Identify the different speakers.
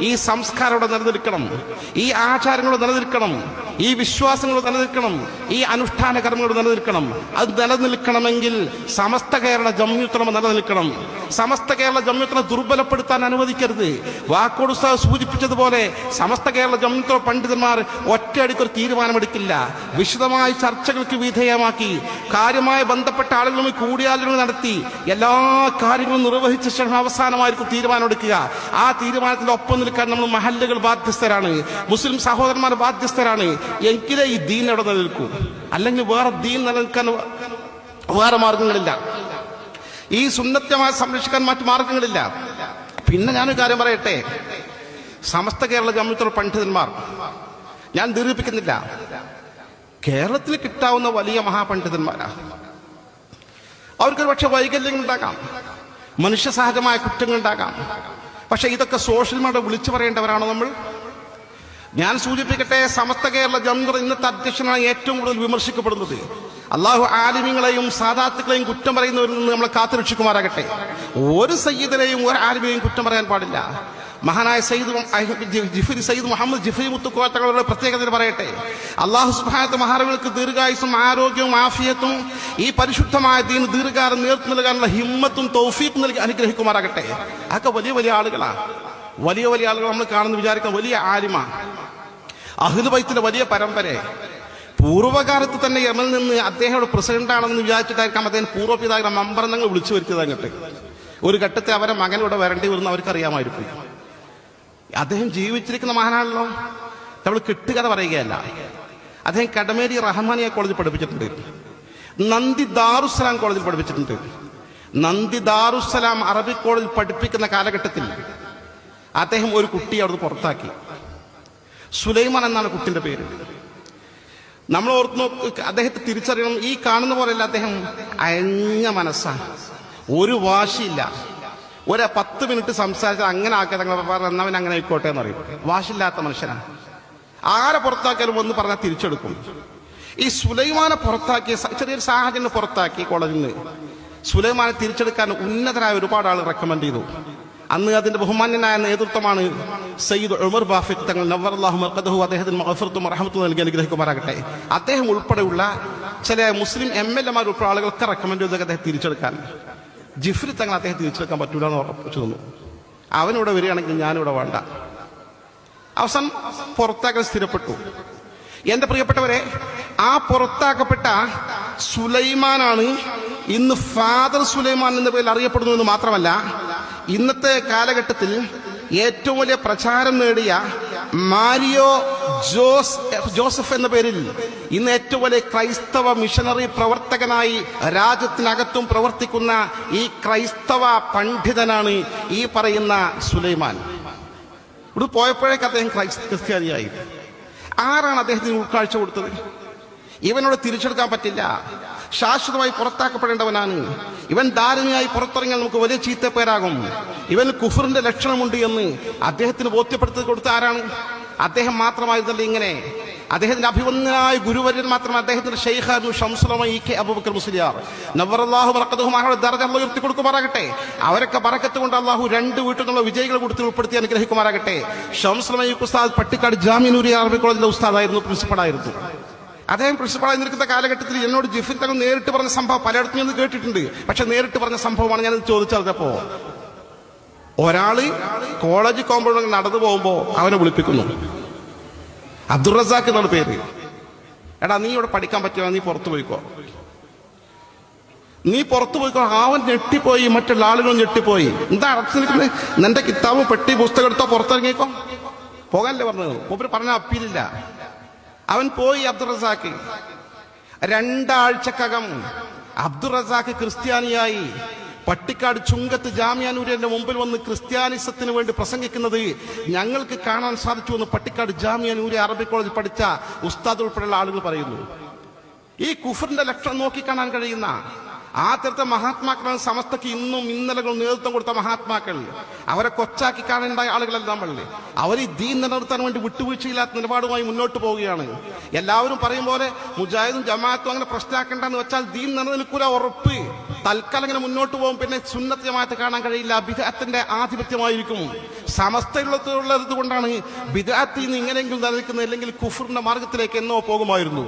Speaker 1: ഈ സംസ്കാരം ഇവിടെ നിലനിൽക്കണം. ഈ ആചാരങ്ങൾ നിലനിൽക്കണം. ഈ വിശ്വാസങ്ങൾ നിലനിൽക്കണം. ഈ അനുഷ്ഠാന കർമ്മങ്ങൾ നിലനിൽക്കണം. അത് നിലനിൽക്കണമെങ്കിൽ സമസ്ത കേരള ജമ്യുത്തലമ നിലനിൽക്കണം. സമസ്ത കേരള ജമ്യുത്തലം ദുർബലപ്പെടുത്താൻ അനുവദിക്കരുത്. വാക്കോട് ഉസ്താദ് സൂചിപ്പിച്ചതുപോലെ സമസ്ത കേരള ജമ്യുത്തല പണ്ഡിതന്മാർ ഒറ്റയടിക്ക് ഒരു തീരുമാനമെടുക്കില്ല. വിശദമായ ചർച്ചകൾക്ക് വിധേയമാക്കി കാര്യമായ ബന്ധപ്പെട്ട ആളുകളുമായി കൂടിയാലോചന നടത്തി എല്ലാ കാര്യങ്ങളും നിർവഹിച്ച ശേഷം അവസാനമായിരിക്കും തീരുമാനമെടുക്കുക. ആ തീരുമാനത്തിന്റെ ഒപ്പം നിൽക്കാൻ നമ്മൾ മഹല്ലുകൾ ബാധ്യസ്ഥരാണ്. മുസ്ലിം സഹോദരന്മാർ ബാധ്യസ്ഥരാണ്. എങ്കിലേ ഈ ദീൻ അവിടെ നിലനിൽക്കൂ. അല്ലെങ്കിൽ വേറെ ദീൻ നിലനിൽക്കാൻ വേറെ മാർഗങ്ങളില്ല. ഈ സുന്നത്യമായി സംരക്ഷിക്കാൻ മറ്റു മാർഗങ്ങളില്ല. പിന്നെ ഞാനൊരു കാര്യം പറയട്ടെ. സമസ്ത കേരള ജമ്മിത്തുള്ള പണ്ഡിതന്മാർ ഞാൻ ദീർഘിപ്പിക്കുന്നില്ല. കേരളത്തിൽ കിട്ടാവുന്ന വലിയ മഹാപണ്ഡിതന്മാരാ. അവർക്ക് പക്ഷെ വൈകല്യങ്ങൾ ഉണ്ടാകാം. മനുഷ്യ സഹജമായ കുറ്റങ്ങൾ ഉണ്ടാകാം. പക്ഷെ ഇതൊക്കെ സോഷ്യൽ മീഡിയ വിളിച്ചു പറയേണ്ടവരാണോ നമ്മൾ? ഞാൻ സൂചിപ്പിക്കട്ടെ സമസ്ത കേരള ജംഗർ ഇന്നത്തെ അധ്യക്ഷനാണ് ഏറ്റവും കൂടുതൽ വിമർശിക്കപ്പെടുന്നത്. അള്ളാഹു ആലിമിങ്ങളെയും സാദാത്തുക്കളെയും കുറ്റം പറയുന്നവരിൽ നിന്ന് നമ്മളെ കാത്തുരക്ഷിക്കുമാറാകട്ടെ. ഒരു സയ്യിദിനെയും ഒരു ആലിമിനെയും കുറ്റം പറയാൻ പാടില്ല. മഹാനായ സയ്യിദ് ജിഫരി സയ്യിദ് മുഹമ്മദ് ജിഫരി മുത്തുക്കോത്തകളുടെ പ്രത്യേകത പറയട്ടെ. അള്ളാഹു സുബാനത്ത് മഹാറവികൾക്ക് ദീർഘായുസും ആരോഗ്യവും ആഫിയത്തും ഈ പരിശുദ്ധമായ ദീന് ദീർഘകാലം നേർത്തു നൽകാനുള്ള ഹിമ്മത്തും തൗഫീഖും നൽകി അനുഗ്രഹിക്കുമാറാകട്ടെ. അതൊക്കെ വലിയ വലിയ ആളുകളാണ് വലിയ വലിയ ആളുകൾ നമ്മൾ കാണുന്ന വിചാരിക്കുന്ന വലിയ ആലിമ. അഹ്ലുബൈത്തിന്റെ വലിയ പരമ്പര പൂർവകാലത്ത് തന്നെ യമനിൽ നിന്ന് അദ്ദേഹം ഇവിടെ പ്രസിഡന്റ് ആണെന്ന് വിചാരിച്ചിട്ടായിരിക്കാം അദ്ദേഹം പൂർവപിതാകരം മമ്പറന്നങ്ങൾ വിളിച്ചു വരുത്തിയത് അങ്ങോട്ട്. ഒരു ഘട്ടത്തെ അവരെ മകൻ ഇവിടെ വരേണ്ടി വരുന്ന അവർക്ക് അറിയാമായിരിക്കും അദ്ദേഹം ജീവിച്ചിരിക്കുന്ന മഹാനാണല്ലോ. നമ്മൾ കെട്ടുകഥ പറയുകയല്ല. അദ്ദേഹം കടമേരി റഹ്മാനിയ കോളേജിൽ പഠിപ്പിച്ചിട്ടുണ്ട്. നന്ദി ദാറുസലാം കോളേജിൽ പഠിപ്പിച്ചിട്ടുണ്ട്. നന്ദി ദാറുസലാം അറബിക് കോളേജിൽ പഠിപ്പിക്കുന്ന കാലഘട്ടത്തിൽ അദ്ദേഹം ഒരു കുട്ടിയെ അവിടുന്ന് പുറത്താക്കി. സുലൈമാൻ എന്നാണ് കുട്ടിന്റെ പേര്. നമ്മൾ ഓർത്ത് അദ്ദേഹത്തെ തിരിച്ചറിയണം. ഈ കാണുന്ന പോലെയല്ല അദ്ദേഹം. അയഞ്ഞ മനസ്സാണ്. ഒരു വാശിയില്ല. ഒരു പത്ത് മിനിറ്റ് സംസാരിച്ചാൽ അങ്ങനെ ആക്കിയ തങ്ങൾ എന്നവൻ അങ്ങനെ ആയിക്കോട്ടെ എന്ന് പറയും. വാശില്ലാത്ത മനുഷ്യനാണ്. ആരെ പുറത്താക്കിയാലും ഒന്ന് പറഞ്ഞാൽ തിരിച്ചെടുക്കും. ഈ സുലൈമാനെ പുറത്താക്കിയ ചെറിയൊരു സാഹചര്യം പുറത്താക്കി കോളേജിൽ നിന്ന്. സുലൈമാനെ തിരിച്ചെടുക്കാൻ ഉന്നതരായ ഒരുപാട് ആൾ റെക്കമെൻഡ് ചെയ്തു. അന്ന് അതിന്റെ ബഹുമാന്യനായ നേതൃത്വമാണ് സയ്യിദ് ഉമർ ബാഫിഖ് തങ്ങൾ നവർ അള്ളാഹു അദ്ദേഹത്തിന് മഹഫറത്തും റഹമത്തും നൽകി അനുഗ്രഹിക്കുമാറാകട്ടെ. അദ്ദേഹം ഉൾപ്പെടെയുള്ള ചില മുസ്ലിം എം എൽ എമാർ ഉൾപ്പെടെ ആളുകൾക്ക് റെക്കമെൻഡ് ചെയ്തത് അദ്ദേഹം തിരിച്ചെടുക്കാൻ. ജിഫ്രി തങ്ങൾ അദ്ദേഹം തിരിച്ചെടുക്കാൻ പറ്റൂല എന്ന് ഉറപ്പിച്ചു തന്നു. അവനിവിടെ വരികയാണെങ്കിൽ ഞാനിവിടെ വേണ്ട. അവസാനം പുറത്താക്കൽ സ്ഥിരപ്പെട്ടു. എന്റെ പ്രിയപ്പെട്ടവരെ ആ പുറത്താക്കപ്പെട്ട സുലൈമാനാണ് ഇന്ന് ഫാദർ സുലൈമാൻ എന്ന പേരിൽ അറിയപ്പെടുന്നു എന്ന് മാത്രമല്ല ഇന്നത്തെ കാലഘട്ടത്തിൽ ഏറ്റവും വലിയ പ്രചാരം നേടിയ മാരിയോ ജോസ് ജോസഫ് എന്ന പേരിൽ ഇന്ന് ഏറ്റവും വലിയ ക്രൈസ്തവ മിഷണറി പ്രവർത്തകനായി രാജ്യത്തിനകത്തും പ്രവർത്തിക്കുന്ന ഈ ക്രൈസ്തവ പണ്ഡിതനാണ് ഈ പറയുന്ന സുലൈമാൻ. ഇവിടെ പോയപ്പോഴേക്ക് അദ്ദേഹം ക്രൈസ്ത ക്രിസ്ത്യാനിയായി. ആരാണ് അദ്ദേഹത്തിന് ഉൾക്കാഴ്ച കൊടുത്തത്? ഇവനോട് തിരിച്ചെടുക്കാൻ പറ്റില്ല. ശാശ്വതമായി പുറത്താക്കപ്പെടേണ്ടവനാണ്. ഇവൻ ധാരണയായി പുറത്തിറങ്ങിയാൽ നമുക്ക് വലിയ ചീത്തപ്പേരാകും. ഇവൻ കുഫറിന്റെ ലക്ഷണമുണ്ട് എന്ന് അദ്ദേഹത്തിന് ബോധ്യപ്പെടുത്തി കൊടുത്ത ആരാണ്? അദ്ദേഹം മാത്രമായിരുന്നല്ലേ ഇങ്ങനെ? അദ്ദേഹത്തിന്റെ അഭിവന്ദനായ ഗുരുവര്യൻ മാത്രം അദ്ദേഹത്തിന്റെ ഷെയ്ഖാബു ഷംസുലമ അബൂബക്കർ മുസ്ലിയാർ. നവറല്ലാഹു ബറക്കത്തുഹുമാരുടെ ദർജ അള്ളാഹു ഉയർത്തി കൊടുക്കുമാറാകട്ടെ. അവരൊക്കെ ബറക്കത്ത് കൊണ്ട് അള്ളാഹു രണ്ട് വീട്ടിൽ നിന്നുള്ള വിജയികളെ കൊടുത്ത് ഉൾപ്പെടുത്തി അനുഗ്രഹിക്കുമാറാകട്ടെ. ഷംസുലമ ഉസ്താദ് പട്ടിക്കാട് ജാമ്യനൂരി അറബി കോളേജിലെ ഉസ്താദായിരുന്നു പ്രിൻസിപ്പളായിരുന്നു. അദ്ദേഹം പ്രിൻസിപ്പളായി നിൽക്കുന്ന കാലഘട്ടത്തിൽ എന്നോട് ജിഫിൻ തങ്ങൾ നേരിട്ട് പറഞ്ഞ സംഭവം പലയിടത്തും ഞാൻ കേട്ടിട്ടുണ്ട്. പക്ഷെ നേരിട്ട് പറഞ്ഞ സംഭവമാണ് ഞാൻ ചോദിച്ചറിഞ്ഞപ്പോ ഒരാൾ കോളേജ് കോമ്പൗണ്ടിൽ നടന്നു പോകുമ്പോ അവനെ വിളിപ്പിക്കുന്നു. അബ്ദുൾ റസാഖ് എന്നാണ് പേര്. എടാ നീ ഇവിടെ പഠിക്കാൻ പറ്റില്ല നീ പുറത്തു പോയിക്കോ. നീ പുറത്തു പോയിക്കോ അവൻ ഞെട്ടിപ്പോയി മറ്റുള്ള ആളുകൾ ഞെട്ടിപ്പോയി. എന്താ അടച്ചു നിൽക്കുന്നത് നിന്റെ കിതാബ് പെട്ടി പുസ്തകം എടുത്തോ പുറത്തിറങ്ങിക്കോ? പോകാനല്ലേ പറഞ്ഞത്? മൂപ്പര് പറഞ്ഞ അപ്പീലില്ല. അവൻ പോയി അബ്ദുൾ റസാഖ് രണ്ടാഴ്ചക്കകം അബ്ദുറസാക്ക് ക്രിസ്ത്യാനിയായി. പട്ടിക്കാട് ചുങ്കത്ത് ജാമ്യാനൂരിന്റെ മുമ്പിൽ വന്ന് ക്രിസ്ത്യാനിസത്തിന് വേണ്ടി പ്രസംഗിക്കുന്നത് ഞങ്ങൾക്ക് കാണാൻ സാധിച്ചു എന്ന് പട്ടിക്കാട് ജാമ്യാനൂരി അറബി കോളേജ് പഠിച്ച ഉസ്താദ് ഉൾപ്പെടെയുള്ള ആളുകൾ പറയുന്നു. ഈ കുഫറിന്റെ ലക്ഷണം നോക്കി കാണാൻ കഴിയുന്ന ആ തരത്തെ മഹാത്മാക്കളാണ് സമസ്തക്ക് ഇന്നും ഇന്നലകൾ നേതൃത്വം കൊടുത്ത മഹാത്മാക്കൾ. അവരെ കൊച്ചാക്കി കാണേണ്ട ആളുകളല്ല നമ്മൾ. അവർ ദീൻ നിലനിർത്താൻ വേണ്ടി വിട്ടുവീഴ്ചയില്ലാത്ത നിലപാടുമായി മുന്നോട്ട് പോവുകയാണ്. എല്ലാവരും പറയും പോലെ മുജാഹിദും ജമാഅത്തും അങ്ങനെ പ്രശ്നമാക്കേണ്ടെന്ന് വെച്ചാൽ ദീൻ നിലനിൽക്കൂല ഉറപ്പ്. തൽക്കാലം ഇങ്ങനെ മുന്നോട്ട് പോകും പിന്നെ സുന്നത്ത് ജമാഅത്ത് കാണാൻ കഴിയില്ല. ബിദഅത്തിന്റെ ആധിപത്യമായിരിക്കും. സമസ്തയുള്ളത് കൊണ്ടാണ് ബിദഅത്തിൽ നിന്ന് ഇങ്ങനെയെങ്കിലും നിലനിൽക്കുന്നത് അല്ലെങ്കിൽ കുഫറിന്റെ മാർഗത്തിലേക്ക് എന്നോ പോകുമായിരുന്നു.